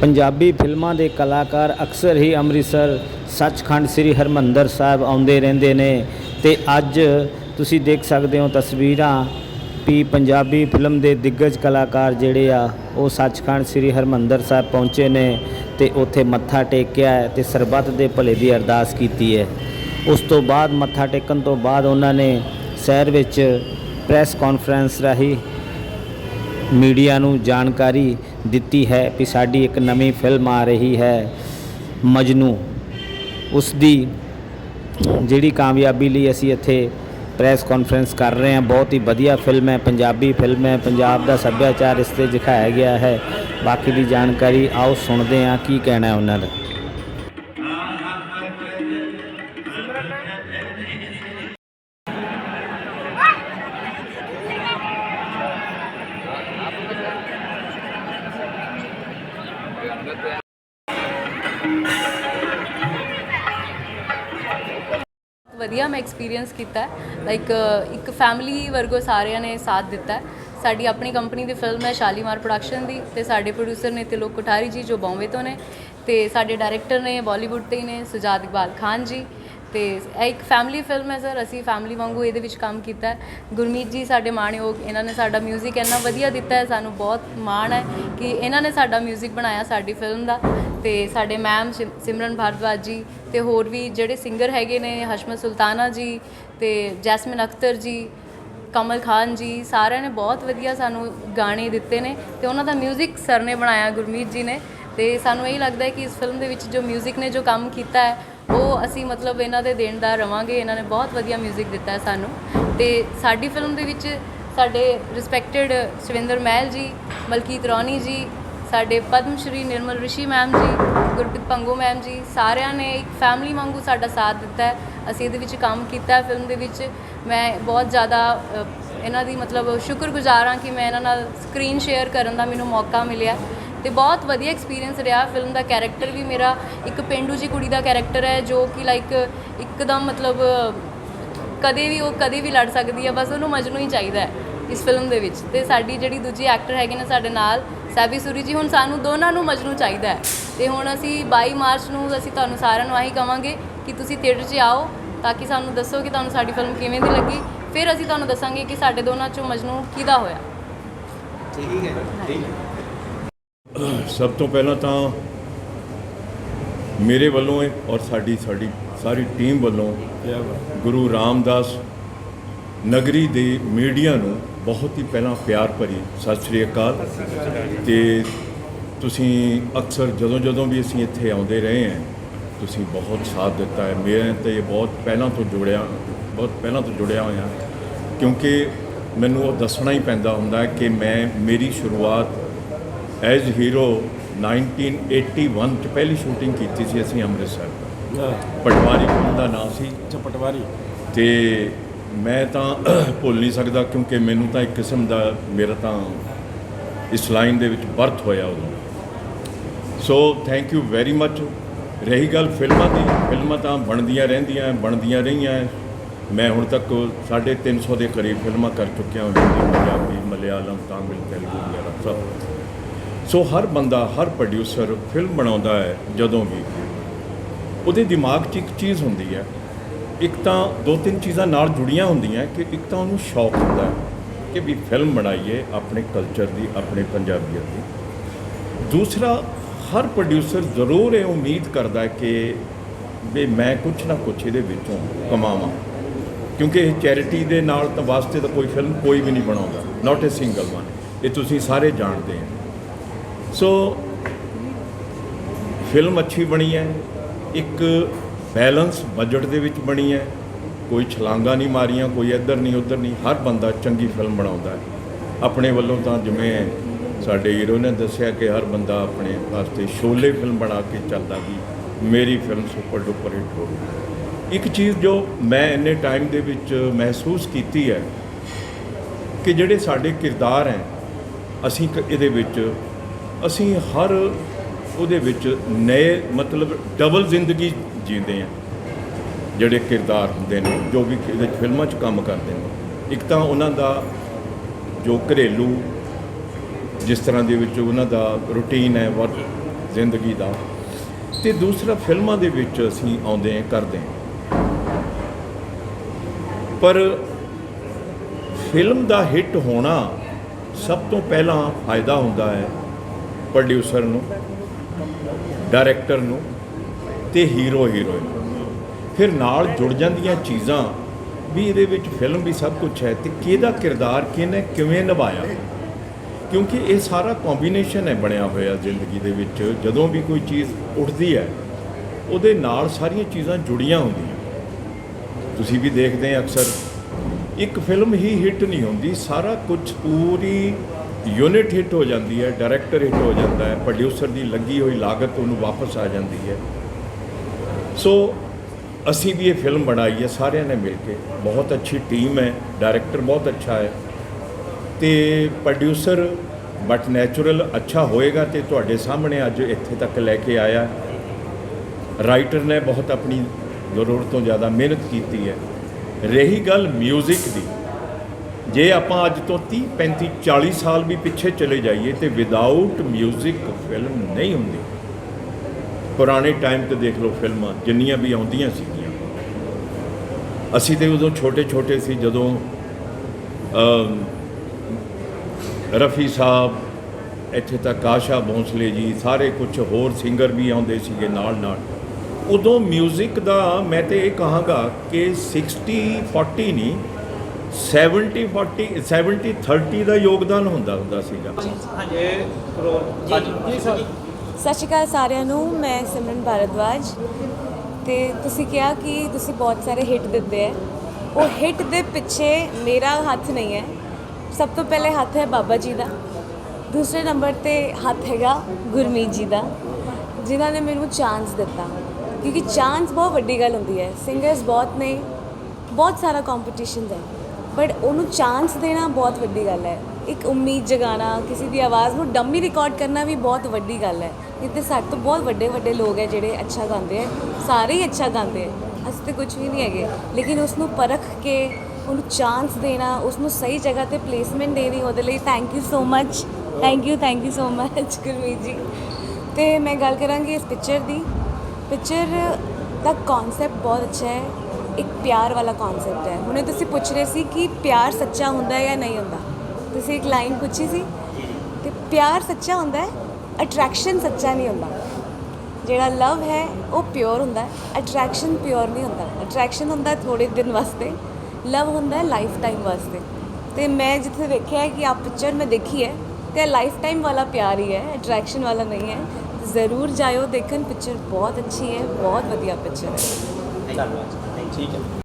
ਪੰਜਾਬੀ ਫਿਲਮਾਂ ਦੇ ਕਲਾਕਾਰ ਅਕਸਰ ਹੀ ਅੰਮ੍ਰਿਤਸਰ ਸੱਚਖੰਡ ਸ੍ਰੀ ਹਰਮੰਦਰ ਸਾਹਿਬ ਆਉਂਦੇ ਰਹਿੰਦੇ ਨੇ ਤੇ ਅੱਜ ਤੁਸੀਂ ਦੇਖ ਸਕਦੇ ਹੋ ਤਸਵੀਰਾਂ ਵੀ ਪੰਜਾਬੀ ਫਿਲਮ ਦੇ ਦਿੱਗਜ ਕਲਾਕਾਰ ਜਿਹੜੇ ਆ, ਉਹ ਸੱਚਖੰਡ ਸ੍ਰੀ ਹਰਮੰਦਰ ਸਾਹਿਬ ਪਹੁੰਚੇ ਨੇ ਤੇ ਉੱਥੇ ਮੱਥਾ ਟੇਕਿਆ ਹੈ ਤੇ ਸਰਬੱਤ ਦੇ ਭਲੇ ਦੀ ਅਰਦਾਸ ਕੀਤੀ ਹੈ। ਉਸ ਤੋਂ ਬਾਅਦ ਮੱਥਾ ਟੇਕਣ ਤੋਂ ਬਾਅਦ ਉਹਨਾਂ ਨੇ ਸ਼ਹਿਰ ਵਿੱਚ ਪ੍ਰੈਸ ਕਾਨਫਰੰਸ ਰਾਹੀਂ ਮੀਡੀਆ ਨੂੰ ਜਾਣਕਾਰੀ ਦਿੱਤੀ ਹੈ ਕਿ ਸਾਡੀ ਇੱਕ ਨਵੀਂ ਫਿਲਮ ਆ ਰਹੀ ਹੈ, ਮਜਨੂ। ਉਸ ਦੀ ਜਿਹੜੀ ਕਾਮਯਾਬੀ ਲਈ ਅਸੀਂ ਇੱਥੇ ਪ੍ਰੈਸ ਕਾਨਫਰੰਸ ਕਰ ਰਹੇ ਹਾਂ, ਬਹੁਤ ਹੀ ਵਧੀਆ ਫਿਲਮ ਹੈ, ਪੰਜਾਬੀ ਫਿਲਮ ਹੈ, ਪੰਜਾਬ ਦਾ ਸੱਭਿਆਚਾਰ ਇਸ ਤੇ ਦਿਖਾਇਆ ਗਿਆ ਹੈ। ਬਾਕੀ ਦੀ ਜਾਣਕਾਰੀ ਆਓ ਸੁਣਦੇ ਹਾਂ, ਕੀ ਕਹਿਣਾ ਹੈ ਉਹਨਾਂ ਦਾ। ਵਧੀਆ ਮੈਂ ਐਕਸਪੀਰੀਅੰਸ ਕੀਤਾ ਲਾਈਕ ਇੱਕ ਫੈਮਿਲੀ ਵਰਗੋ ਸਾਰਿਆਂ ਨੇ ਸਾਥ ਦਿੱਤਾ ਸਾਡੀ ਆਪਣੀ ਕੰਪਨੀ ਦੀ ਫਿਲਮ ਹੈ ਸ਼ਾਲੀਮਾਰ ਪ੍ਰੋਡਕਸ਼ਨ ਦੀ ਤੇ ਸਾਡੇ ਪ੍ਰੋਡਿਊਸਰ ਨੇ ਤਿਲੋਕ ਕੋਠਾਰੀ ਜੀ ਜੋ ਬੰਬੇ ਤੋਂ ਨੇ ਤੇ ਸਾਡੇ ਡਾਇਰੈਕਟਰ ਨੇ ਬਾਲੀਵੁੱਡ ਤੇ ਹੀ ਨੇ, ਸੁਜਾਤ ਇਕਬਾਲ ਖਾਨ ਜੀ। ਤੇ ਇਹ ਇੱਕ ਫੈਮਿਲੀ ਫਿਲਮ ਹੈ ਸਰ ਅਸੀਂ ਫੈਮਿਲੀ ਵਾਂਗੂ ਇਹਦੇ ਵਿੱਚ ਕੰਮ ਕੀਤਾ ਹੈ ਗੁਰਮੀਤ ਜੀ ਸਾਡੇ ਮਾਣਯੋਗ ਇਹਨਾਂ ਨੇ ਸਾਡਾ 뮤직 ਇੰਨਾ ਵਧੀਆ ਦਿੱਤਾ ਹੈ ਸਾਨੂੰ ਬਹੁਤ ਮਾਣ ਹੈ ਕਿ ਇਹਨਾਂ ਨੇ ਸਾਡਾ 뮤직 ਬਣਾਇਆ ਸਾਡੀ ਫਿਲਮ ਦਾ ਤੇ ਸਾਡੇ ਮੈਮ ਸਿਮਰਨ ਭਾਰਦਵਾਜ ਜੀ ਤੇ ਹੋਰ ਵੀ ਜਿਹੜੇ ਸਿੰਗਰ ਹੈਗੇ ਨੇ ਹਸ਼ਮਤ ਸੁਲਤਾਨਾ ਜੀ ਤੇ ਜੈਸਮਿਨ ਅਖਤਰ ਜੀ ਕਮਲ ਖਾਨ ਜੀ ਸਾਰਿਆਂ ਨੇ ਬਹੁਤ ਵਧੀਆ ਸਾਨੂੰ ਗਾਣੇ ਦਿੱਤੇ ਨੇ ਤੇ ਉਹਨਾਂ ਦਾ 뮤직 ਸਰ ਨੇ ਬਣਾਇਆ ਗੁਰਮੀਤ ਜੀ ਨੇ ਤੇ ਸਾਨੂੰ ਇਹ ਲੱਗਦਾ ਹੈ ਕਿ ਇਸ ਫਿਲਮ ਦੇ ਵਿੱਚ ਜੋ 뮤직 ਨੇ ਜੋ ਕੰਮ ਕੀਤਾ ਹੈ ਉਹ ਅਸੀਂ ਮਤਲਬ ਇਹਨਾਂ ਦੇ ਦੇਣਦਾਰ ਰਵਾਂਗੇ, ਇਹਨਾਂ ਨੇ ਬਹੁਤ ਵਧੀਆ 뮤직 ਦਿੱਤਾ ਹੈ ਸਾਨੂੰ। ਤੇ ਸਾਡੀ ਫਿਲਮ ਦੇ ਵਿੱਚ ਸਾਡੇ ਰਿਸਪੈਕਟਡ ਸਵਿੰਦਰ ਮਹਿਲ ਜੀ, ਮਲਕੀਤ ਰੌਣੀ ਜੀ, ਸਾਡੇ ਪਦਮ ਸ਼੍ਰੀ ਨਿਰਮਲ ਰਿਸ਼ੀ ਮੈਮ ਜੀ, ਗੁਰਪ੍ਰੀਤ ਪੰਗੂ ਮੈਮ ਜੀ, ਸਾਰਿਆਂ ਨੇ ਇੱਕ ਫੈਮਿਲੀ ਵਾਂਗੂ ਸਾਡਾ ਸਾਥ ਦਿੱਤਾ ਹੈ। ਅਸੀਂ ਇਹਦੇ ਵਿੱਚ ਕੰਮ ਕੀਤਾ ਹੈ ਫਿਲਮ ਦੇ ਵਿੱਚ। ਮੈਂ ਬਹੁਤ ਜ਼ਿਆਦਾ ਇਹਨਾਂ ਦੀ ਮਤਲਬ ਸ਼ੁਕਰਗੁਜ਼ਾਰ ਹਾਂ ਕਿ ਮੈਂ ਇਹਨਾਂ ਨਾਲ ਸਕਰੀਨ ਸ਼ੇਅਰ ਕਰਨ ਦਾ ਮੈਨੂੰ ਮੌਕਾ ਮਿਲਿਆ। ਤੇ ਬਹੁਤ ਵਧੀਆ ਐਕਸਪੀਰੀਅੰਸ ਰਿਹਾ ਫਿਲਮ ਦਾ ਕੈਰੈਕਟਰ ਵੀ ਮੇਰਾ। ਇੱਕ ਪਿੰਡੂ ਜੀ ਕੁੜੀ ਦਾ ਕੈਰੈਕਟਰ ਹੈ ਜੋ ਕਿ ਲਾਈਕ ਇੱਕਦਮ ਮਤਲਬ ਕਦੇ ਵੀ ਉਹ ਕਦੇ ਵੀ ਲੜ ਸਕਦੀ ਹੈ, ਬਸ ਉਹਨੂੰ ਮਜਨੂ ਹੀ ਚਾਹੀਦਾ ਹੈ ਇਸ ਫਿਲਮ ਦੇ ਵਿੱਚ। ਤੇ ਸਾਡੀ ਜਿਹੜੀ ਦੂਜੀ ਐਕਟਰ ਹੈਗੇ ਨੇ ਸਾਡੇ ਨਾਲ, ਸੈਬੀ ਸੂਰੀ ਜੀ, ਹੁਣ ਸਾਨੂੰ ਦੋਨਾਂ ਨੂੰ ਮਜਨੂ ਚਾਹੀਦਾ ਹੈ। ਤੇ ਹੁਣ ਅਸੀਂ 22 ਮਾਰਚ ਨੂੰ ਅਸੀਂ ਤੁਹਾਨੂੰ ਸਾਰਿਆਂ ਨੂੰ ਆਹੀ ਕਵਾਂਗੇ ਕਿ ਤੁਸੀਂ ਥੀਏਟਰ 'ਚ ਆਓ ਤਾਂ ਕਿ ਸਾਨੂੰ ਦੱਸੋ ਕਿ ਤੁਹਾਨੂੰ ਸਾਡੀ ਫਿਲਮ ਕਿਵੇਂ ਦੀ ਲੱਗੀ। ਫਿਰ ਅਸੀਂ ਤੁਹਾਨੂੰ ਦੱਸਾਂਗੇ ਕਿ ਸਾਡੇ ਦੋਨਾਂ 'ਚੋਂ ਮਜਨੂ ਕਿਹਦਾ ਹੋਇਆ। ਠੀਕ ਹੈ। ਸਭ ਤੋਂ ਪਹਿਲਾਂ ਤਾਂ ਮੇਰੇ ਵੱਲੋਂ ਔਰ ਸਾਡੀ ਸਾਡੀ ਸਾਰੀ ਟੀਮ ਵੱਲੋਂ ਗੁਰੂ ਰਾਮਦਾਸ ਨਗਰੀ ਦੇ ਮੀਡੀਆ ਨੂੰ ਬਹੁਤ ਹੀ ਪਹਿਲਾਂ ਪਿਆਰ ਭਰੀ ਸਤਿ ਸ੍ਰੀ ਅਕਾਲ। ਤੇ ਤੁਸੀਂ ਅਕਸਰ ਜਦੋਂ ਜਦੋਂ ਵੀ ਅਸੀਂ ਇੱਥੇ ਆਉਂਦੇ ਰਹੇ ਹਾਂ ਤੁਸੀਂ ਬਹੁਤ ਸਾਥ ਦਿੱਤਾ ਹੈ। ਮੈਂ ਤੇ ਇਹ ਬਹੁਤ ਪਹਿਲਾਂ ਤੋਂ ਜੁੜਿਆ ਬਹੁਤ ਪਹਿਲਾਂ ਤੋਂ ਜੁੜਿਆ ਹੋਇਆ। ਕਿਉਂਕਿ ਮੈਨੂੰ ਉਹ ਦੱਸਣਾ ਹੀ ਪੈਂਦਾ ਹੁੰਦਾ ਹੈ ਕਿ ਮੈਂ ਮੇਰੀ ਸ਼ੁਰੂਆਤ ਐਜ਼ ਹੀਰੋ 1981 ਚ ਪਹਿਲੀ ਸ਼ੂਟਿੰਗ ਕੀਤੀ ਸੀ ਅਸੀਂ ਅੰਮ੍ਰਿਤਸਰ ਪਟਵਾਰੀ ਫਿਲਮ ਦਾ ਨਾਮ ਸੀ। ਪਟਵਾਰੀ। ਤੇ ਮੈਂ ਤਾਂ ਭੁੱਲ ਨਹੀਂ ਸਕਦਾ ਕਿਉਂਕਿ ਮੈਨੂੰ ਤਾਂ ਇੱਕ ਕਿਸਮ ਦਾ ਮੇਰਾ ਤਾਂ ਇਸ ਲਾਈਨ ਦੇ ਵਿੱਚ ਬਰਥ ਹੋਇਆ ਉਦੋਂ। So thank you very much ਰਹੀ ਗੱਲ ਫਿਲਮਾਂ ਦੀ। ਫਿਲਮਾਂ ਤਾਂ ਬਣਦੀਆਂ ਰਹਿੰਦੀਆਂ ਬਣਦੀਆਂ ਰਹੀਆਂ। ਮੈਂ ਹੁਣ ਤੱਕ 350 ਦੇ ਕਰੀਬ ਫਿਲਮਾਂ ਕਰ ਚੁੱਕਿਆ ਹਾਂ। ਹਿੰਦੀ ਪੰਜਾਬੀ ਮਲਿਆਲਮ ਤਾਮਿਲ ਤੇਲਗੂ ਵਗੈਰਾ ਸਭ। ਸੋ ਹਰ ਬੰਦਾ, ਹਰ ਪ੍ਰੋਡਿਊਸਰ ਫਿਲਮ ਬਣਾਉਂਦਾ ਹੈ ਜਦੋਂ ਵੀ। ਉਹਦੇ ਦਿਮਾਗ 'ਚ ਇੱਕ ਚੀਜ਼ ਹੁੰਦੀ ਹੈ। ਇੱਕ ਤਾਂ ਦੋ ਤਿੰਨ ਚੀਜ਼ਾਂ ਨਾਲ ਜੁੜੀਆਂ ਹੁੰਦੀਆਂ ਕਿ ਇੱਕ ਤਾਂ ਉਹਨੂੰ ਸ਼ੌਕ ਹੁੰਦਾ ਹੈ ਕਿ ਵੀ ਫਿਲਮ ਬਣਾਈਏ ਆਪਣੇ ਕਲਚਰ ਦੀ, ਆਪਣੇ ਪੰਜਾਬੀਅਤ ਦੀ। ਦੂਸਰਾ, ਹਰ ਪ੍ਰੋਡਿਊਸਰ ਜ਼ਰੂਰ ਇਹ ਉਮੀਦ ਕਰਦਾ ਕਿ ਵੀ ਮੈਂ ਕੁਝ ਨਾ ਕੁਝ ਇਹਦੇ ਵਿੱਚੋਂ ਕਮਾਵਾਂ। ਕਿਉਂਕਿ ਇਹ ਚੈਰਿਟੀ ਦੇ ਨਾਲ ਤਾਂ ਵਾਸਤੇ ਤਾਂ ਕੋਈ ਫਿਲਮ ਕੋਈ ਵੀ ਨਹੀਂ ਬਣਾਉਂਦਾ। ਨਾਟ ਅ ਸਿੰਗਲ ਵਨ ਇਹ ਤੁਸੀਂ ਸਾਰੇ ਜਾਣਦੇ ਹੋ। ਸੋ ਫਿਲਮ ਅੱਛੀ ਬਣੀ ਹੈ, ਇੱਕ ਬੈਲੈਂਸ ਬਜਟ ਦੇ ਵਿੱਚ ਬਣੀ ਹੈ। ਕੋਈ ਛਲਾਂਗਾ ਨਹੀਂ ਮਾਰੀਆਂ, ਕੋਈ ਇੱਧਰ ਨਹੀਂ, ਉੱਧਰ ਨਹੀਂ, ਹਰ ਬੰਦਾ ਚੰਗੀ ਫਿਲਮ ਬਣਾਉਂਦਾ ਹੈ। ਆਪਣੇ ਵੱਲੋਂ ਤਾਂ ਜਿਵੇਂ ਸਾਡੇ ਹੀਰੋ ਨੇ ਦੱਸਿਆ ਕਿ ਹਰ ਬੰਦਾ ਆਪਣੇ ਵਾਸਤੇ ਸ਼ੋਲੇ ਫਿਲਮ ਬਣਾ ਕੇ ਚੱਲਦਾ ਵੀ ਮੇਰੀ ਫਿਲਮ ਸੁਪਰ ਡੁਪਰ ਹਿੱਟ ਹੋ ਗਈ। ਇੱਕ ਚੀਜ਼ ਜੋ ਮੈਂ ਇੰਨੇ ਟਾਈਮ ਦੇ ਵਿੱਚ ਮਹਿਸੂਸ ਕੀਤੀ ਹੈ ਕਿ ਜਿਹੜੇ ਸਾਡੇ ਕਿਰਦਾਰ ਹੈ, ਅਸੀਂ ਇਹਦੇ ਵਿੱਚ ਅਸੀਂ ਹਰ ਉਹਦੇ ਵਿੱਚ ਨਏ, ਮਤਲਬ ਡਬਲ ਜ਼ਿੰਦਗੀ ਜੀਂਦੇ ਆ ਜਿਹੜੇ ਕਿਰਦਾਰ ਹੁੰਦੇ ਨੇ, ਜੋ ਵੀ ਇਹਦੇ ਫਿਲਮਾਂ 'ਚ ਕੰਮ ਕਰਦੇ ਨੇ। ਇੱਕ ਤਾਂ ਉਹਨਾਂ ਦਾ ਜੋ ਘਰੇਲੂ ਜਿਸ ਤਰ੍ਹਾਂ ਦੇ ਵਿੱਚ ਉਹਨਾਂ ਦਾ ਰੁਟੀਨ ਹੈ ਵਰ ਜ਼ਿੰਦਗੀ ਦਾ। ਤੇ ਦੂਸਰਾ, ਫਿਲਮਾਂ ਦੇ ਵਿੱਚ ਅਸੀਂ ਆਉਂਦੇ ਹਾਂ, ਕਰਦੇ ਹਾਂ। ਪਰ ਫਿਲਮ ਦਾ ਹਿੱਟ ਹੋਣਾ ਸਭ ਤੋਂ ਪਹਿਲਾਂ ਫਾਇਦਾ ਹੁੰਦਾ ਹੈ ਪ੍ਰੋਡਿਊਸਰ ਨੂੰ ਡਾਇਰੈਕਟਰ ਨੂੰ ਤੇ ਹੀਰੋ ਹੀਰੋਇਨ ਨੂੰ। ਫਿਰ ਨਾਲ ਜੁੜ ਜਾਂਦੀਆਂ ਚੀਜ਼ਾਂ ਵੀ ਇਹਦੇ ਵਿੱਚ ਫਿਲਮ ਵੀ ਸਭ ਕੁਝ ਹੈ ਤੇ ਕਿਹਦਾ ਕਿਰਦਾਰ ਕਿਹਨੇ ਕਿਵੇਂ ਨਿਭਾਇਆ? ਕਿਉਂਕਿ ਇਹ ਸਾਰਾ ਕੰਬੀਨੇਸ਼ਨ ਹੈ ਬਣਿਆ ਹੋਇਆ ਜ਼ਿੰਦਗੀ ਦੇ ਵਿੱਚ। ਜਦੋਂ ਵੀ ਕੋਈ ਚੀਜ਼ ਉੱਠਦੀ ਹੈ, ਉਹਦੇ ਨਾਲ ਸਾਰੀਆਂ ਚੀਜ਼ਾਂ ਜੁੜੀਆਂ ਹੁੰਦੀਆਂ। ਤੁਸੀਂ ਵੀ ਦੇਖਦੇ ਆ ਅਕਸਰ, ਇੱਕ ਫਿਲਮ ਹੀ ਹਿੱਟ ਨਹੀਂ ਹੁੰਦੀ, ਸਾਰਾ ਕੁਝ ਪੂਰੀ ਯੂਨਿਟ ਹਿੱਟ ਹੋ ਜਾਂਦੀ ਹੈ ਡਾਇਰੈਕਟਰ ਹਿੱਟ ਹੋ ਜਾਂਦਾ ਹੈ ਪ੍ਰੋਡਿਊਸਰ ਦੀ ਲੱਗੀ ਹੋਈ ਲਾਗਤ ਉਹਨੂੰ ਵਾਪਸ ਆ ਜਾਂਦੀ ਹੈ। ਸੋ ਅਸੀਂ ਵੀ ਇਹ ਫਿਲਮ ਬਣਾਈ ਹੈ, ਸਾਰਿਆਂ ਨੇ ਮਿਲ ਕੇ। ਬਹੁਤ ਅੱਛੀ ਟੀਮ ਹੈ ਡਾਇਰੈਕਟਰ ਬਹੁਤ ਅੱਛਾ ਹੈ। ਤੇ ਪ੍ਰੋਡਿਊਸਰ ਬਟ ਨੈਚੁਰਲ ਅੱਛਾ ਹੋਏਗਾ ਤੇ ਤੁਹਾਡੇ ਸਾਹਮਣੇ ਅੱਜ ਇੱਥੇ ਤੱਕ ਲੈ ਕੇ ਆਇਆ। ਰਾਈਟਰ ਨੇ ਬਹੁਤ ਆਪਣੀ ਜ਼ਰੂਰਤ ਤੋਂ ਜ਼ਿਆਦਾ ਮਿਹਨਤ ਕੀਤੀ ਹੈ। ਰਹੀ ਗੱਲ 뮤직 ਦੀ। ਜੇ ਆਪਾਂ ਅੱਜ ਤੋਂ 30 35 40 ਸਾਲ ਵੀ ਪਿੱਛੇ ਚਲੇ ਜਾਈਏ ਤੇ ਵਿਦਆਊਟ 뮤직 ਫਿਲਮ ਨਹੀਂ ਹੁੰਦੀ ਪੁਰਾਣੇ ਟਾਈਮ ਤੇ ਦੇਖ ਲਓ ਫਿਲਮਾਂ ਜਿੰਨੀਆਂ ਵੀ ਆਉਂਦੀਆਂ ਸੀਗੀਆਂ ਅਸੀਂ ਤੇ ਉਦੋਂ ਛੋਟੇ ਛੋਟੇ ਸੀ ਜਦੋਂ ਅਮ, ਰਫੀ ਸਾਹਿਬ ਇੱਥੇ ਤੱਕ ਆਸ਼ਾ ਭੋਂਸਲੇ ਜੀ ਸਾਰੇ ਕੁਝ ਹੋਰ ਸਿੰਗਰ ਵੀ ਆਉਂਦੇ ਸੀਗੇ ਨਾਲ ਨਾਲ ਉਦੋਂ 뮤직 ਦਾ ਮੈਂ ਤੇ ਇਹ ਕਹਾਂਗਾ ਕਿ 60 40 ਨਹੀਂ 70 40 70 30 ਦਾ ਯੋਗਦਾਨ ਹੁੰਦਾ ਹੁੰਦਾ ਸੀਗਾ। ਸਤਿ ਸ਼੍ਰੀ ਅਕਾਲ ਸਾਰਿਆਂ ਨੂੰ ਮੈਂ ਸਿਮਰਨ ਭਾਰਦਵਾਜ। ਤੇ ਤੁਸੀਂ ਕਿਹਾ ਕਿ ਤੁਸੀਂ ਬਹੁਤ ਸਾਰੇ ਹਿੱਟ ਦਿੰਦੇ ਹੈ ਉਹ ਹਿੱਟ ਦੇ ਪਿੱਛੇ ਮੇਰਾ ਹੱਥ ਨਹੀਂ ਹੈ ਸਭ ਤੋਂ ਪਹਿਲੇ ਹੱਥ ਹੈ ਬਾਬਾ ਜੀ ਦਾ। ਦੂਸਰੇ ਨੰਬਰ ਤੇ ਹੱਥ ਹੈਗਾ ਗੁਰਮੀਤ ਜੀ ਦਾ ਜਿਨ੍ਹਾਂ ਨੇ ਮੈਨੂੰ ਚਾਂਸ ਦਿੱਤਾ। ਕਿਉਂਕਿ ਚਾਂਸ ਬਹੁਤ ਵੱਡੀ ਗੱਲ ਹੁੰਦੀ ਹੈ ਸਿੰਗਰਸ ਬਹੁਤ ਨੇ ਬਹੁਤ ਸਾਰਾ ਕੰਪੀਟੀਸ਼ਨ ਹੈ ਬਟ ਉਹਨੂੰ ਚਾਂਸ ਦੇਣਾ ਬਹੁਤ ਵੱਡੀ ਗੱਲ ਹੈ। ਇੱਕ ਉਮੀਦ ਜਗਾਉਣਾ, ਕਿਸੇ ਦੀ ਆਵਾਜ਼ ਨੂੰ ਡੰਮੀ ਰਿਕਾਰਡ ਕਰਨਾ ਵੀ ਬਹੁਤ ਵੱਡੀ ਗੱਲ ਹੈ। ਇੱਥੇ ਸਾਡੇ ਤੋਂ ਬਹੁਤ ਵੱਡੇ ਵੱਡੇ ਲੋਕ ਹੈ ਜਿਹੜੇ ਅੱਛਾ ਗਾਉਂਦੇ ਹੈ। ਸਾਰੇ ਹੀ ਅੱਛਾ ਗਾਉਂਦੇ ਹੈ। ਅਸੀਂ ਤੇ ਕੁਝ ਵੀ ਨਹੀਂ ਹੈਗੇ। ਲੇਕਿਨ ਉਸ ਨੂੰ ਪਰਖ ਕੇ, ਉਹਨੂੰ ਚਾਂਸ ਦੇਣਾ ਉਸ ਨੂੰ ਸਹੀ ਜਗ੍ਹਾ ਤੇ ਪਲੇਸਮੈਂਟ ਦੇਣੀ, ਉਹਦੇ ਲਈ thank you so much thank you thank you so much Gurmeet ji. ਤੇ ਮੈਂ ਗੱਲ ਕਰਾਂਗੀ ਇਸ ਪਿਕਚਰ ਦੀ। ਪਿਕਚਰ ਦਾ ਕਨਸੈਪਟ ਬਹੁਤ ਅੱਛਾ ਹੈ। ਇੱਕ ਪਿਆਰ ਵਾਲਾ ਕਨਸੈਪਟ ਹੈ। ਹੁਣੇ ਤੁਸੀਂ ਪੁੱਛ ਰਹੇ ਸੀ ਕਿ ਪਿਆਰ ਸੱਚਾ ਹੁੰਦਾ ਹੈ ਜਾਂ ਨਹੀਂ ਹੁੰਦਾ। ਤੁਸੀਂ ਇੱਕ ਲਾਈਨ ਪੁੱਛੀ ਸੀ ਕਿ ਪਿਆਰ ਸੱਚਾ ਹੁੰਦਾ ਹੈ ਅਟਰੈਕਸ਼ਨ ਸੱਚਾ ਨਹੀਂ ਹੁੰਦਾ। ਜਿਹੜਾ ਲਵ ਹੈ, ਉਹ ਪਿਓਰ ਹੁੰਦਾ ਹੈ ਅਟਰੈਕਸ਼ਨ ਪਿਓਰ ਨਹੀਂ ਹੁੰਦਾ। ਅਟਰੈਕਸ਼ਨ ਹੁੰਦਾ ਥੋੜੇ ਦਿਨ ਵਾਸਤੇ ਲਵ ਹੁੰਦਾ ਲਾਈਫ ਟਾਈਮ ਵਾਸਤੇ। ਤੇ ਮੈਂ ਜਿੱਥੇ ਵੇਖਿਆ ਕਿ ਆ ਪਿਕਚਰ ਮੈਂ ਦੇਖੀ ਹੈ, ਤੇ ਲਾਈਫ ਟਾਈਮ ਵਾਲਾ ਪਿਆਰ ਹੀ ਹੈ ਅਟਰੈਕਸ਼ਨ ਵਾਲਾ ਨਹੀਂ ਹੈ। ਜ਼ਰੂਰ ਜਾਇਓ, ਦੇਖਣ ਪਿਕਚਰ ਬਹੁਤ ਅੱਛੀ ਹੈ, ਬਹੁਤ ਵਧੀਆ ਪਿਕਚਰ ਹੈ। ਧੰਨਵਾਦ। ਠੀਕ ਹੈ।